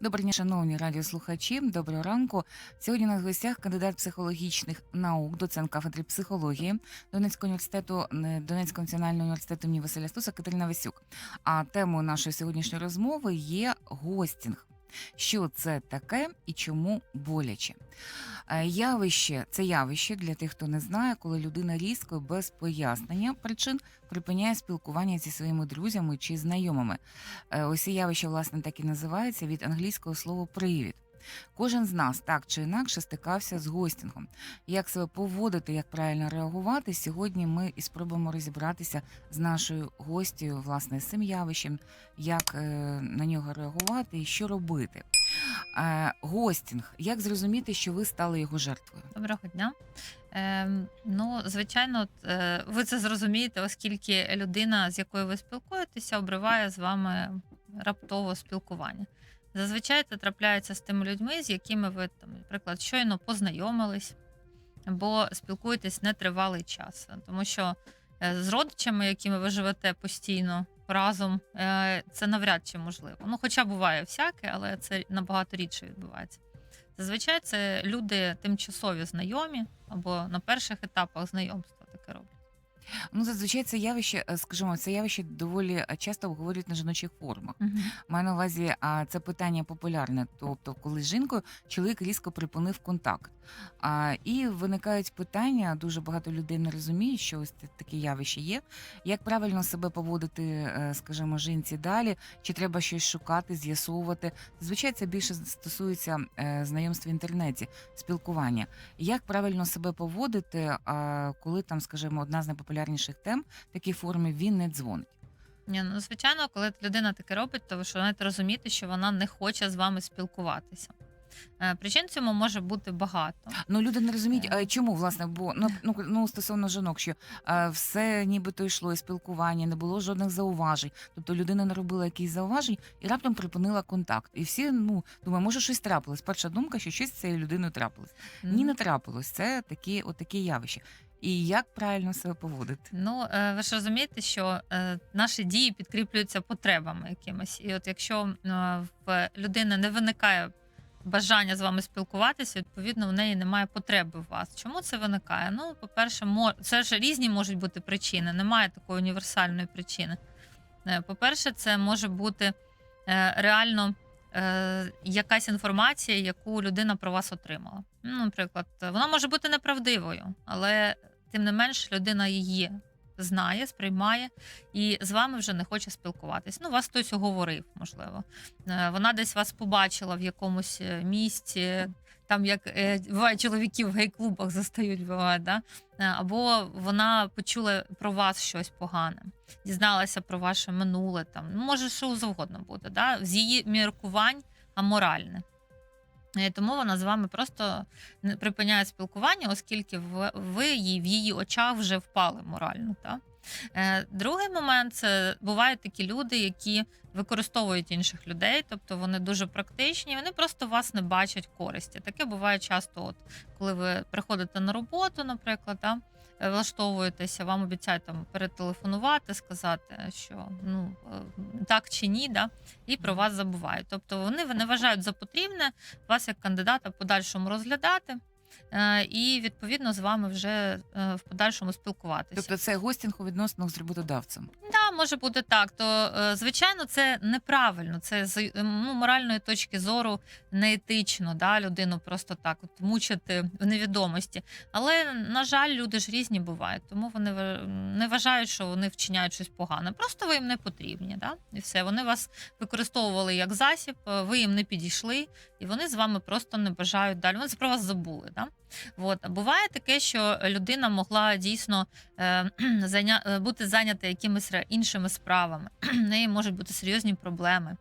Доброго день, шановні радіослухачі. Доброго ранку. Сьогодні на гостях кандидат психологічних наук, доцент кафедри психології Донецького університету Донецького національного університету імені Василя Стуса Катерина Васюк. А темою нашої сьогоднішньої розмови є гостінг. Що це таке і чому боляче? Е, Явище це явище для тих, хто не знає, коли людина різко без пояснення причин припиняє спілкування зі своїми друзями чи знайомими. Е, Ось явище, власне, так і називається від англійського слова привід. Кожен з нас так чи інакше стикався з гостінгом. Як себе поводити, як правильно реагувати, сьогодні ми і спробуємо розібратися з нашою гостю, власне, з цим явищем, як е, на нього реагувати і що робити. Е, гостінг. Як зрозуміти, що ви стали його жертвою? Доброго дня. Ем, ну, звичайно, е, ви це зрозумієте, оскільки людина, з якою ви спілкуєтеся, обриває з вами раптово спілкування. Зазвичай це трапляється з тими людьми, з якими ви, там, наприклад, щойно познайомились або спілкуєтесь нетривалий час. Тому що е, з родичами, якими ви живете постійно разом, е, це навряд чи можливо. Ну, хоча буває всяке, але це набагато рідше відбувається. Зазвичай це люди тимчасові знайомі або на перших етапах знайомства таке роблять. Ну, зазвичай це явище, е, скажімо, це явище доволі е, часто обговорюють на жіночих форумах. Маю на увазі, а це питання популярне. Тобто, коли з жінкою чоловік різко припинив контакт. А, і виникають питання, дуже багато людей не розуміють, що ось та- таке явище є. Як правильно себе поводити, е, скажімо, жінці далі, чи треба щось шукати, з'ясовувати. Зазвичай це більше стосується е, знайомств в інтернеті, спілкування. Як правильно себе поводити, коли там, скажімо, одна з найпопулярніших тем такій формі він не дзвонить. Ні, ну звичайно, коли людина таке робить, то ви ж маєте розуміти, що вона не хоче з вами спілкуватися. Е, Причин цьому може бути багато. Ну, люди не розуміють, Е. а чому власне, бо ну, ну, ну стосовно жінок, що а, все нібито йшло і спілкування, не було жодних зауважень. Тобто людина не робила якісь зауважень і раптом припинила контакт. І всі ну думаю, може щось трапилось. Перша думка, що щось з цією людиною трапилось. Ні, не трапилось. Це такі, отакі явища. І як правильно себе поводити? Ну, е, ви ж розумієте, що е, наші дії підкріплюються потребами якимось. І от якщо е, в людини не виникає бажання з вами спілкуватися, відповідно, в неї немає потреби в вас. Чому це виникає? Ну, по-перше, це ж різні можуть бути причини, немає такої універсальної причини. Е, По-перше, це може бути е, реально е, якась інформація, яку людина про вас отримала. Ну, наприклад, вона може бути неправдивою, але тим не менш людина її знає, сприймає і з вами вже не хоче спілкуватись. Ну, вас хтось оговорив, можливо. Е, Вона десь вас побачила в якомусь е, місці. Там як е, буває, чоловіків в гей-клубах застають, буває, да? Або вона почула про вас щось погане, дізналася про ваше минуле, там може що завгодно буде, да? з її міркувань аморальне. Е, Тому вона з вами просто не припиняє спілкування, оскільки ви, їй в її очах вже впали морально. Та? Е, Другий момент це бувають такі люди, які використовують інших людей, тобто вони дуже практичні, вони просто вас не бачать користі. Таке буває часто, от коли ви приходите на роботу, наприклад, та, влаштовуєтеся, вам обіцяють там перетелефонувати, сказати, що ну е, так чи ні, да, і про вас забувають. Тобто вони не вважають за потрібне вас як кандидата в подальшому розглядати. е, І відповідно з вами вже е, в подальшому спілкуватися. Тобто це гостінг у відносинах з роботодавцем. Може бути так. То е, звичайно, це неправильно. Це з е, ну, моральної точки зору неетично, да, людину просто так от мучити в невідомості. Але на жаль, люди ж різні бувають, тому вони не вважають, що вони вчиняють щось погане. Просто ви їм не потрібні. Да? І все. Вони вас використовували як засіб, е, ви їм не підійшли, і вони з вами просто не бажають далі. Вони про вас забули. Да? От. Буває таке, що людина могла дійсно е, е, бути зайнята якимись іншими справами. В неї можуть бути серйозні проблеми.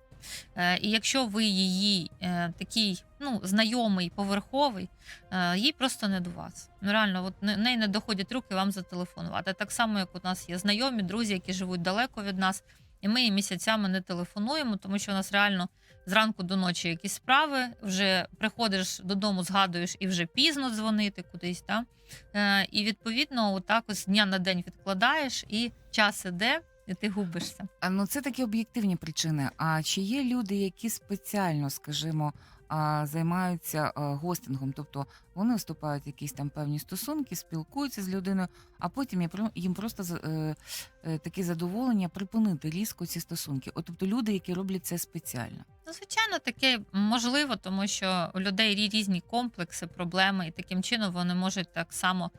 Е, І якщо ви її такий ну, знайомий, поверховий, їй просто не до вас. Ну реально, от не- неї не доходять руки вам зателефонувати. Так само, як у нас є знайомі, друзі, які живуть далеко від нас, і ми їм місяцями не телефонуємо, тому що у нас реально зранку до ночі якісь справи, вже приходиш додому, згадуєш і вже пізно дзвонити кудись. Та? Е, і відповідно, отак ось дня на день відкладаєш, і час іде, і ти губишся. А, Ну, це такі об'єктивні причини. А чи є люди, які спеціально, скажімо, займаються гостингом? Тобто вони вступають в якісь там певні стосунки, спілкуються з людиною, а потім їм просто е, е, таке задоволення припинити різко ці стосунки. От, тобто люди, які роблять це спеціально. Ну, звичайно, таке можливо, тому що у людей різні комплекси, проблеми, і таким чином вони можуть так само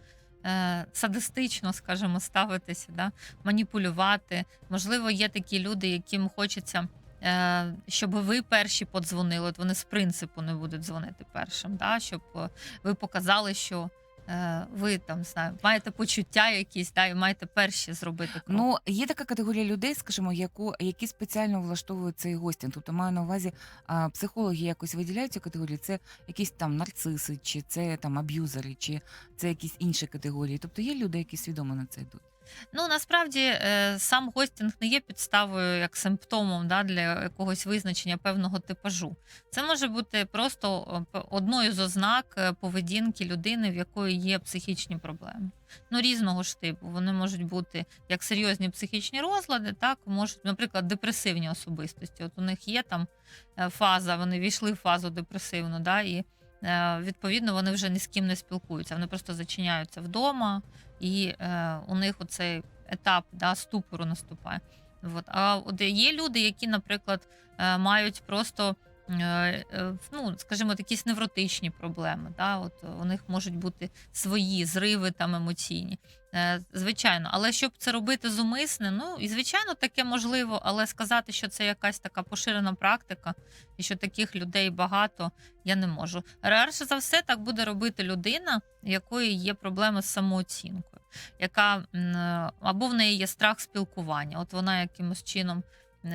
е, садистично, скажімо, ставитися, да? маніпулювати. Можливо, є такі люди, яким хочеться. Е, Щоб ви перші подзвонили, от вони з принципу не будуть дзвонити першим, да? щоб е, ви показали, що е, ви там знаю, маєте почуття якісь, да, і маєте перші зробити крок. Ну, є така категорія людей, скажімо, яку, які спеціально влаштовують цей гостінг. Тобто маю на увазі, а, психологи якось виділяють цю категорію. Це якісь там нарциси, чи це там аб'юзери, чи це якісь інші категорії. Тобто є люди, які свідомо на це йдуть. Ну насправді е, сам гостінг не є підставою як симптомом да, для якогось визначення певного типажу. Це може бути просто одною з ознак е, поведінки людини, в якої є психічні проблеми. Ну, різного ж типу. Вони можуть бути як серйозні психічні розлади, так можуть, наприклад, депресивні особистості. От у них є там е, фаза, вони війшли в фазу депресивну, да, і відповідно вони вже ні з ким не спілкуються. Вони просто зачиняються вдома, і е, у них оцей етап да, ступору наступає. От. А от є люди, які, наприклад, е, мають просто. е, е, Ну, скажімо, якісь невротичні проблеми. Да? От у них можуть бути свої зриви там емоційні. Е, Звичайно, але щоб це робити зумисне, ну і звичайно, таке можливо, але сказати, що це якась така поширена практика, і що таких людей багато, я не можу. Радше за все, так буде робити людина, якої є проблеми з самооцінкою, яка або в неї є страх спілкування. От вона якимось чином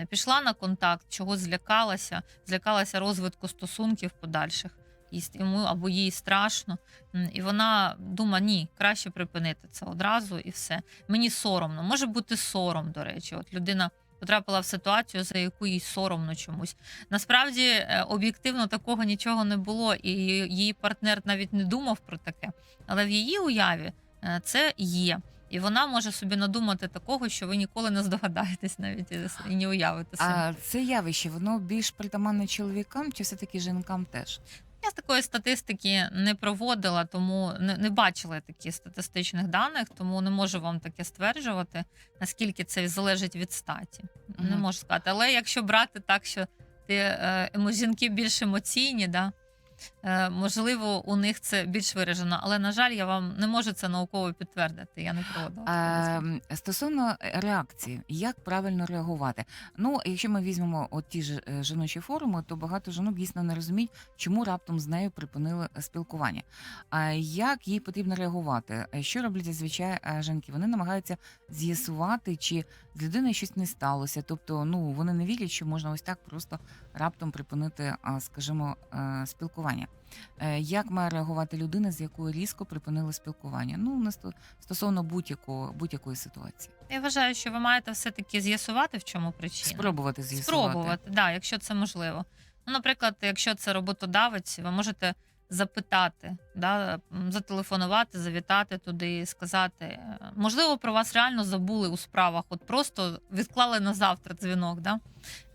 пішла на контакт, чогось злякалася, злякалася розвитку стосунків подальших. І йому або їй страшно, і вона думає, ні, краще припинити це одразу і все. Мені соромно. Може бути сором, до речі. От людина потрапила в ситуацію, за яку їй соромно чомусь. Насправді е, об'єктивно такого нічого не було, і її партнер навіть не думав про таке. Але в її уяві е, це є. І вона може собі надумати такого, що ви ніколи не здогадаєтесь навіть і не уявите собі. А це явище, воно більш притаманне чоловікам, чи все-таки жінкам теж? Я з такої статистики не проводила, тому не, не бачила таких статистичних даних, тому не можу вам таке стверджувати, наскільки це залежить від статі. Не можу сказати. Але якщо брати так, що ти е, жінки більш емоційні, да, можливо, у них це більш виражено. Але, на жаль, я вам не можу це науково підтвердити. Я не проводила. дослідження. А, стосовно реакції, як правильно реагувати? Ну, якщо ми візьмемо от ті ж е, жіночі форуми, то багато жінок дійсно не розуміють, чому раптом з нею припинили е, спілкування. А як їй потрібно реагувати? Е, Що роблять зазвичай е, жінки? Вони намагаються з'ясувати, чи з людиною щось не сталося. Тобто, ну вони не вірять, що можна ось так просто раптом припинити, скажімо, е, спілкування. Е, Як має реагувати людина, з якою різко припинили спілкування? Ну, стосовно будь-якого будь-якої ситуації, Я вважаю, що ви маєте все-таки з'ясувати, в чому причина. спробувати з'ясувати. Спробувати, да, якщо це можливо. Ну, наприклад, якщо це роботодавець, ви можете запитати, да, зателефонувати, завітати туди, сказати. е, Можливо, про вас реально забули у справах, от просто відклали на завтра дзвінок. Да?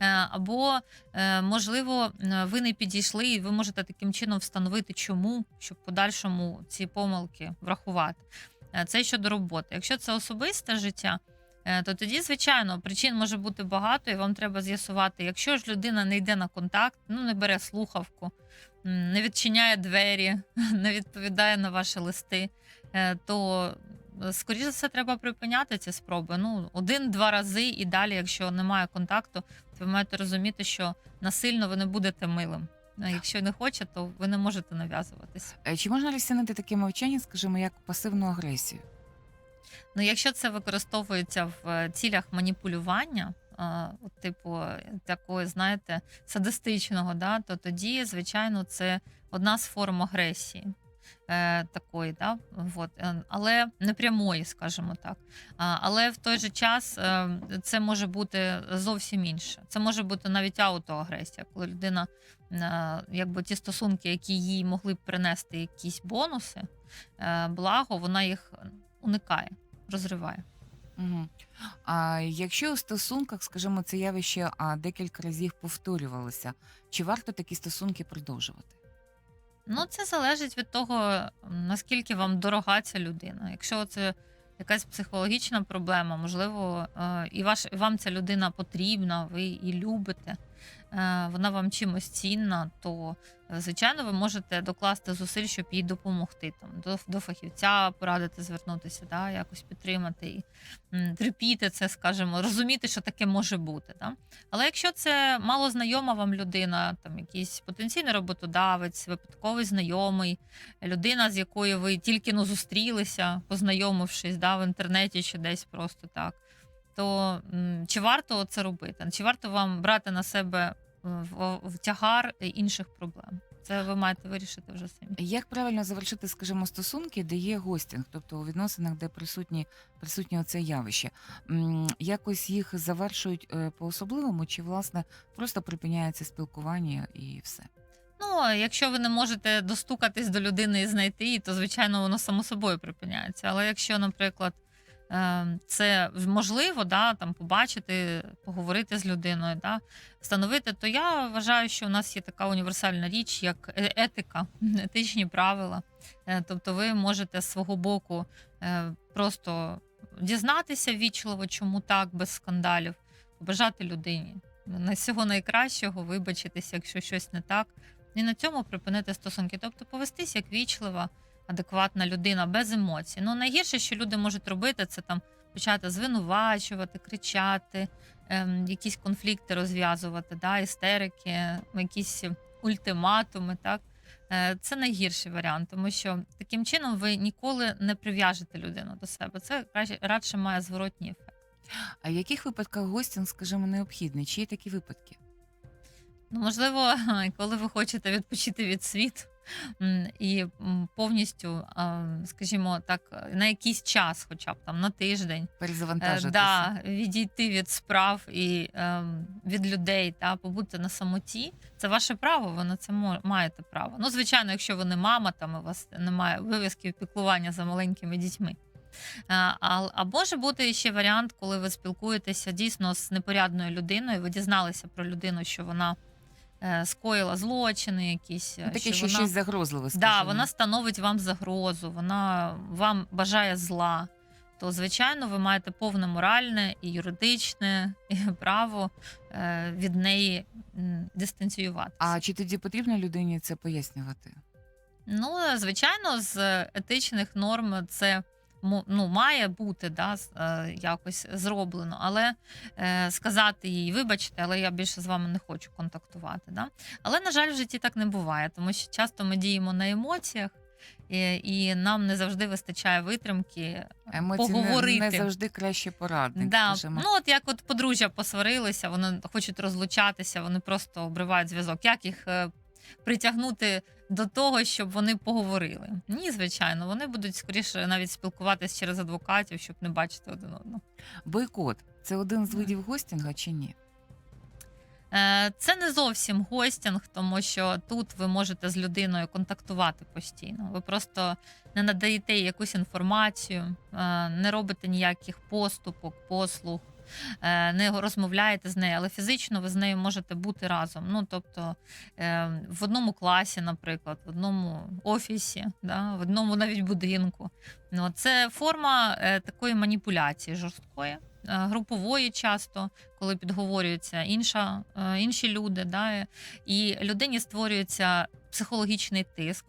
Е, Або, е, можливо, ви не підійшли, і ви можете таким чином встановити, чому, щоб подальшому ці помилки врахувати. Це щодо роботи. Якщо це особисте життя, то тоді, звичайно, причин може бути багато, і вам треба з'ясувати, якщо ж людина не йде на контакт, ну не бере слухавку, не відчиняє двері, не відповідає на ваші листи, е, то е, скоріше за все треба припиняти ці спроби. Ну, один-два рази і далі, якщо немає контакту, то ви маєте розуміти, що насильно ви не будете милим. Якщо не хоче, то ви не можете нав'язуватись. Е, Чи можна розцінити таке мовчання, скажімо, як пасивну агресію? Ну, якщо це використовується в цілях маніпулювання, типу такої, знаєте, садистичного, да, то тоді, звичайно, це одна з форм агресії. Е, такої, да, от, е, але не прямої, скажімо так. Але в той же час е, це може бути зовсім інше. Це може бути навіть аутоагресія, коли людина, якби ті стосунки, які їй могли б принести якісь бонуси, благо, вона їх уникає, розриває. Мгм. А якщо у стосунках, скажімо, це явище а, декілька разів повторювалося, чи варто такі стосунки продовжувати? Ну, це залежить від того, наскільки вам дорога ця людина. Якщо це якась психологічна проблема, можливо, е, і ваш, вам ця людина потрібна, ви її любите, вона вам чимось цінна, то е, звичайно ви можете докласти зусиль, щоб їй допомогти. Там до, до фахівця порадити звернутися, да, якось підтримати і терпіти це, скажімо, розуміти, що таке може бути. Да? Але якщо це малознайома вам людина, там якийсь потенційний роботодавець, випадковий знайомий, людина, з якою ви тільки ну, зустрілися, познайомившись да, в інтернеті чи десь просто так, то чи варто це робити? Чи варто вам брати на себе е, в, тягар інших проблем? Це ви маєте вирішити вже самі. Як правильно завершити, скажімо, стосунки, де є гостінг, тобто у відносинах, де присутні присутнє оце явище? Якось їх завершують е, по-особливому, чи власне просто припиняється спілкування і все? Ну, якщо ви не можете достукатись до людини і знайти її, то звичайно воно само собою припиняється. Але якщо, наприклад, це можливо, да, там побачити, поговорити з людиною, да, встановити, то я вважаю, що у нас є така універсальна річ, як е- етика, етичні правила. Е, Тобто, ви можете з свого боку е, просто дізнатися вічливо, чому так, без скандалів, побажати людині. На всього найкращого, вибачитися, якщо щось не так, і на цьому припинити стосунки. Тобто повестись як вічлива, адекватна людина без емоцій. Ну найгірше, що люди можуть робити, це там почати звинувачувати, кричати, ем, якісь конфлікти розв'язувати, да, істерики, якісь ультиматуми. Так Е, це найгірший варіант, тому що таким чином ви ніколи не прив'яжете людину до себе. Це радше має зворотній ефект. А в яких випадках гостінг, скажімо, необхідний? Чи є такі випадки? Ну, можливо, коли ви хочете відпочити від світу і повністю, скажімо так, на якийсь час, хоча б там на тиждень, е, Перезавантажитися? да, відійти від справ і ем, від людей та побути на самоті, це ваше право. Ви на це маєте право. Ну, звичайно, якщо ви не мама, там у вас немає вив'язків піклування за маленькими дітьми. Е, А, а може бути ще варіант, коли ви спілкуєтеся дійсно з непорядною людиною. Ви дізналися про людину, що вона е, скоїла злочини, якісь Ну, Таке, що вона... щось загрозливе, Да, вона становить вам загрозу, вона вам бажає зла. То, звичайно, ви маєте повне моральне і юридичне і право е, від неї дистанціюватися. А чи тоді потрібно людині це пояснювати? Ну, звичайно, з етичних норм це ну, має бути да, е, якось зроблено, але е, сказати їй, вибачте, але я більше з вами не хочу контактувати. Да? Але, на жаль, в житті так не буває, тому що часто ми діємо на емоціях, і, і нам не завжди вистачає витримки Емоції поговорити. не завжди краще порадник. Да. скажімо. Ну, от як от подружжя посварилися, вони хочуть розлучатися, вони просто обривають зв'язок. Як їх е, притягнути до того, щоб вони поговорили? Ні, звичайно, вони будуть скоріше навіть спілкуватися через адвокатів, щоб не бачити один одного. Бойкот це один з видів гостінга чи ні? Е, Це не зовсім гостінг, тому що тут ви можете з людиною контактувати постійно. Ви просто не надаєте їй якусь інформацію, е, не робите ніяких поступок, послуг, не розмовляєте з нею, але фізично ви з нею можете бути разом. Ну тобто е, в одному класі, наприклад, в одному офісі, да, в одному навіть будинку. Ну, це форма е, такої маніпуляції жорсткої, е, групової часто коли підговорюються інша, е, інші люди, да, і людині створюється психологічний тиск.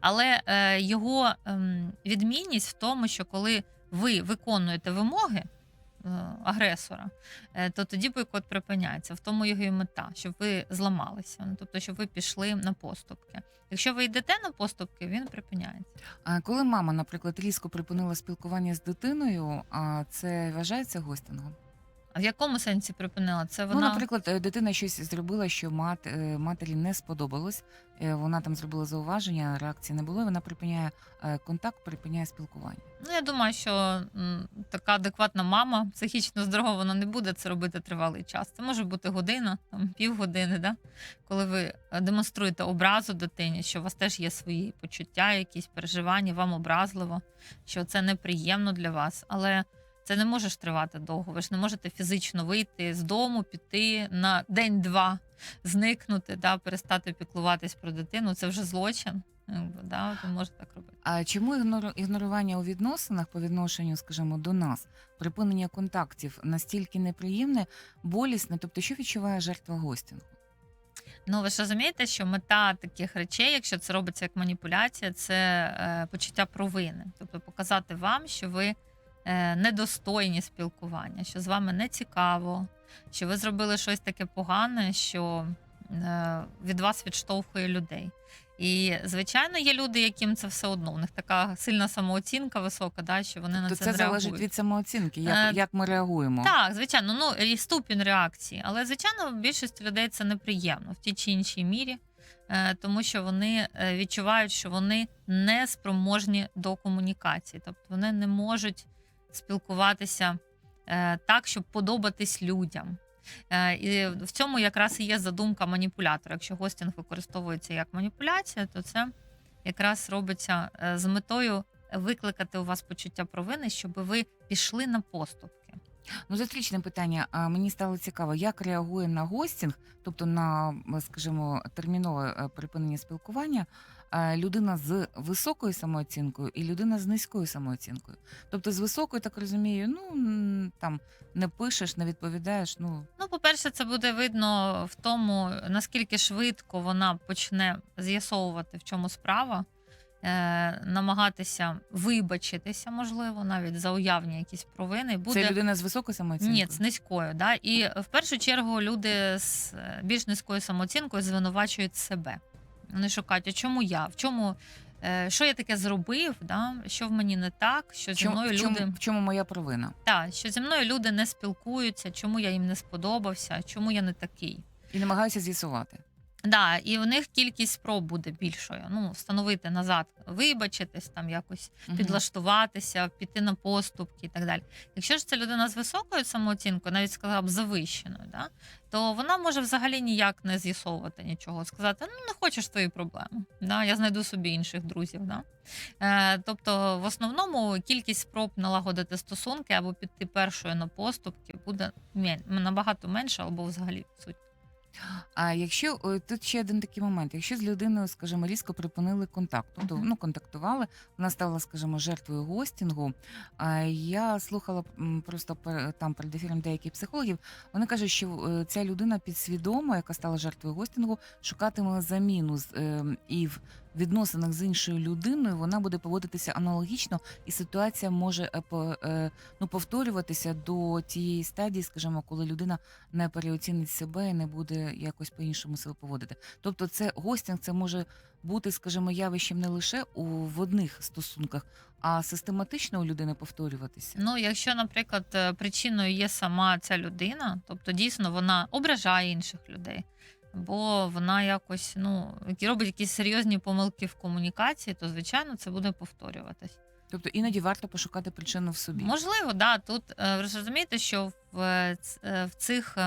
Але е, його ем, відмінність в тому, що коли ви виконуєте вимоги е, агресора, е, то тоді бойкот припиняється. В тому його і мета, щоб ви зламалися, ну, тобто, щоб ви пішли на поступки. Якщо ви йдете на поступки, він припиняється. А коли мама, наприклад, різко припинила спілкування з дитиною, а це вважається гостингом? А в якому сенсі припинила? Це Ну, вона наприклад, е, дитина щось зробила, що мат, е, матері не сподобалось. е, Вона там зробила зауваження, реакції не було. і Вона припиняє е, контакт, припиняє спілкування. Ну, я думаю, що м, така адекватна мама, психічно здорова, вона не буде це робити тривалий час. Це може бути година, там, півгодини, да? коли ви е, демонструєте образу дитині, що у вас теж є свої почуття, якісь переживання, вам образливо, що це неприємно для вас. Але Це не може ж тривати довго. Ви ж не можете фізично вийти з дому, піти на день-два, зникнути, да, перестати піклуватись про дитину. Це вже злочин. Якби, да, ви можете так робити. А чому ігнору- ігнорування у відносинах по відношенню, скажімо, до нас, припинення контактів настільки неприємне, болісне? Тобто, що відчуває жертва гостінгу? Ну ви ж розумієте, що мета таких речей, якщо це робиться як маніпуляція, це е, почуття провини, тобто показати вам, що ви недостойні спілкування, що з вами не цікаво, що ви зробили щось таке погане, що е, від вас відштовхує людей. І звичайно, є люди, яким це все одно. У них така сильна самооцінка висока, да, що вони на То це, це залежить від самооцінки, як, Е, як ми реагуємо. Так, звичайно, ну і ступінь реакції. Але звичайно, більшості людей це неприємно в тій чи іншій мірі, е, тому що вони е, відчувають, що вони не спроможні до комунікації, тобто вони не можуть спілкуватися е, так, щоб подобатись людям. Е, І в цьому якраз і є задумка маніпулятора. Якщо гостінг використовується як маніпуляція, то це якраз робиться е, з метою викликати у вас почуття провини, щоб ви пішли на поступки. Ну, зустрічне питання. Мені стало цікаво, як реагує на гостінг, тобто на, скажімо, термінове припинення спілкування, людина з високою самооцінкою і людина з низькою самооцінкою. Тобто, з високою, так розумію, ну там не пишеш, не відповідаєш. Ну Ну, по-перше, це буде видно в тому, наскільки швидко вона почне з'ясовувати, в чому справа, е, намагатися вибачитися, можливо, навіть за уявні якісь провини. Буде це людина з високою самооцінкою. ні, з низькою. Да? І в першу чергу люди з е, більш низькою самооцінкою звинувачують себе. Вони шукають, а чому я? В чому, е, що я таке зробив? Да? Що в мені не так? Що зі чому, мною в, чому, люди в чому моя провина? так, що зі мною люди не спілкуються, чому я їм не сподобався, чому я не такий. І намагаюся з'ясувати. Да, і у них кількість спроб буде більшою. Ну, встановити назад, вибачитись, там якось Мгм. підлаштуватися, піти на поступки і так далі. Якщо ж це людина з високою самооцінкою, навіть сказала б завищеною, да, то вона може взагалі ніяк не з'ясовувати нічого, сказати: ну не хочеш твої проблеми. Да, я знайду собі інших друзів. Да. Е, тобто, в основному кількість спроб налагодити стосунки або піти першою на поступки буде набагато менша або взагалі відсутня. А якщо е, тут ще один такий момент, якщо з людиною, скажімо, різко припинили контакт, тобто Мгм. ну контактували, вона стала, скажімо, жертвою гостінгу. А я слухала м, просто пер- там перед ефіром деяких психологів. Вони кажуть, що е, ця людина підсвідомо, яка стала жертвою гостінгу, шукатиме заміну з е, і в відносинах з іншою людиною вона буде поводитися аналогічно, і ситуація може е, по- е, ну, повторюватися до тієї стадії, скажімо, коли людина не переоцінить себе і не буде якось по-іншому себе поводити. Тобто, це гостінг, це може бути, скажімо, явищем не лише у в одних стосунках, а систематично у людини повторюватися. Ну, якщо, наприклад, е, причиною є сама ця людина, тобто дійсно вона ображає інших людей, або вона якось ну робить якісь серйозні помилки в комунікації, то звичайно це буде повторюватись. Тобто іноді варто пошукати причину в собі. Можливо, да. Тут е, ви розумієте, що в, е, е, в цих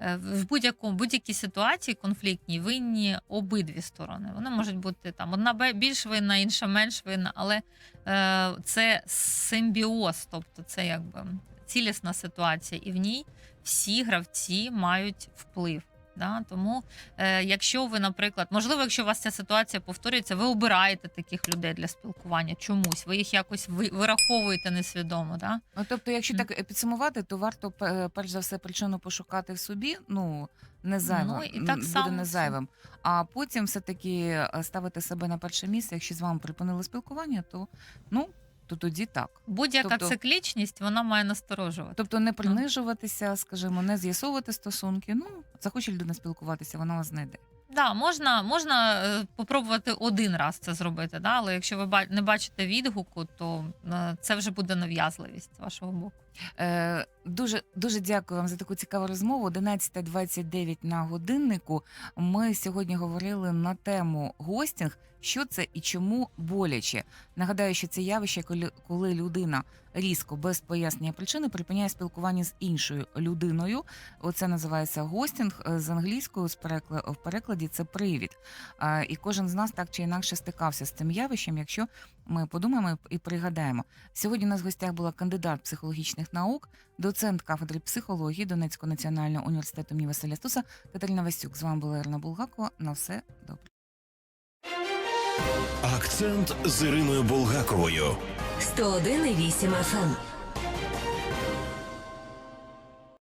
в будь-якому будь-якій ситуації конфліктній винні обидві сторони. Вони можуть бути там одна більш винна, інша менш винна, але е, це симбіоз, тобто це якби цілісна ситуація, і в ній всі гравці мають вплив. Да? Тому, е, якщо ви, наприклад, можливо, якщо у вас ця ситуація повторюється, ви обираєте таких людей для спілкування чомусь, ви їх якось ви, вираховуєте несвідомо. Да? Ну, тобто, якщо Мгм. так е, підсумувати, то варто пе- перш за все причину пошукати в собі. Ну не зайво Ну, і м, так буде само не це- зайвим. А потім все таки е, ставити себе на перше місце. Якщо з вами припинили спілкування, то ну то тоді так. Будь-яка Тобто- циклічність вона має насторожувати. Тобто не принижуватися, скажімо, не з'ясовувати стосунки. Ну захоче людина спілкуватися, вона вас знайде. Да, можна, можна е, попробувати один раз це зробити, да? але якщо ви не бачите відгуку, то е, це вже буде нав'язливість вашого боку. Е, дуже дуже дякую вам за таку цікаву розмову. 11.29 на годиннику. Ми сьогодні говорили на тему гостінг. Що це і чому боляче? Нагадаю, що це явище, коли, коли людина різко без пояснення причини припиняє спілкування з іншою людиною. Оце називається гостінг Е, з англійською з перекла- в перекладі. Це привід. А, І кожен з нас так чи інакше стикався з цим явищем, якщо ми подумаємо і пригадаємо. Сьогодні у нас в гостях була кандидат психологічних наук, доцент кафедри психології Донецького національного університету імені Василя Стуса Катерина Васюк. З вами була Ірина Булгакова. На все добре. Акцент з Іриною Булгаковою. 101,8 FM.